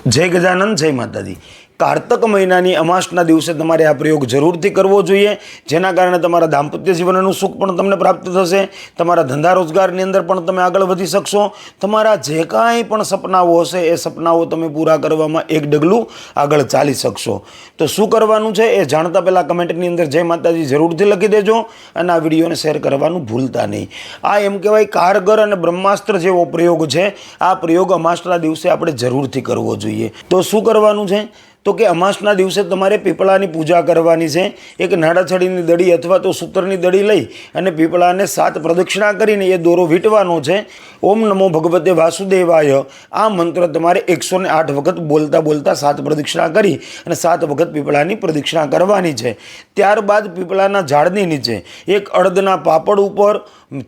જય ગજાનંદ જય માતાજી કારતક મહિનાની અમાસના દિવસે તમારે આ પ્રયોગ જરૂરથી કરવો જોઈએ, જેના કારણે તમારા દાંપત્ય જીવનનું સુખ પણ તમને પ્રાપ્ત થશે, તમારા ધંધા રોજગારની અંદર પણ તમે આગળ વધી શકશો, તમારા જે કાંઈ પણ સપનાઓ હશે એ સપનાઓ તમે પૂરા કરવામાં એક ડગલું આગળ ચાલી શકશો. તો શું કરવાનું છે એ જાણતા પહેલાં કમેન્ટની અંદર જય માતાજી જરૂરથી લખી દેજો અને આ વિડીયોને શેર કરવાનું ભૂલતા નહીં. આ એમ કહેવાય કારગર અને બ્રહ્માસ્ત્ર જેવો પ્રયોગ છે. આ પ્રયોગ અમાસના દિવસે આપણે જરૂરથી કરવો જોઈએ. તો શું કરવાનું છે? તો કે અમાસના દિવસે તમારે પીપળાની પૂજા કરવાની છે. એક નાડાછડીની દડી અથવા તો સૂત્રની દડી લઈ અને પીપળાને સાત પ્રદક્ષિણા કરીને એ દોરો વીંટવાનો છે. ઓમ નમો ભગવતે વાસુદેવાય. આ મંત્ર તમારે એકસો ને આઠ વખત બોલતા બોલતા સાત પ્રદક્ષિણા કરી અને સાત વખત પીપળાની પ્રદક્ષિણા કરવાની છે. ત્યારબાદ પીપળાના ઝાડની નીચે એક અડદના પાપડ ઉપર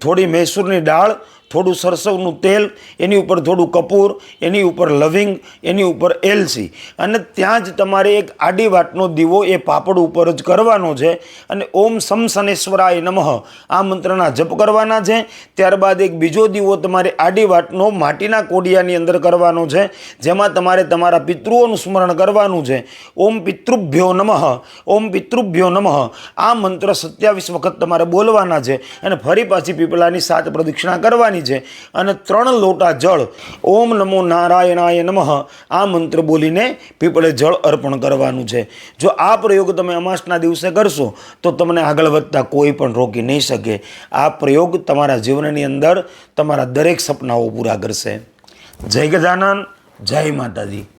થોડી મૈસૂરની દાળ થોડું સરસવનું તેલ, એની ઉપર થોડું કપૂર, એની ઉપર લવિંગ, એની ઉપર એલસી. અને ત્યાં જ તમારે એક આડી વાટનો દીવો એ પાપડ ઉપર જ કરવાનો છે. અને ઓમ સમ શનેશ્વરાય નમઃ. આ મંત્રના જપ કરવાના છે. ત્યારબાદ એક બીજો દીવો તમારે આડી વાટનો માટીના કોડિયાની અંદર કરવાનો છે. જેમાં તમારે તમારા પિતૃઓનું સ્મરણ કરવાનું છે. ઓમ પિતૃભ્યો નમઃ. ઓમ પિતૃભ્યો નમઃ. આ મંત્ર સત્યાવીસ વખત તમારે બોલવાના છે. અને ફરી પાછી પીપળાની સાત પ્રદક્ષિણા કરવાની છે. અને ત્રણ લોટા જળ, ઓમ નમો નારાયણાય નમઃ, આ મંત્ર બોલીને પીપળે જળ અર્પણ કરવાનું છે. જો આ પ્રયોગ તમે અમાસના દિવસે કરશો, તો તમને આગળ વધતા કોઈ પણ રોકી નહીં શકે. આ પ્રયોગ તમારા જીવનની અંદર તમારા દરેક સપનાઓ પૂરા કરશે. જય ગજાનન, જય માતાજી.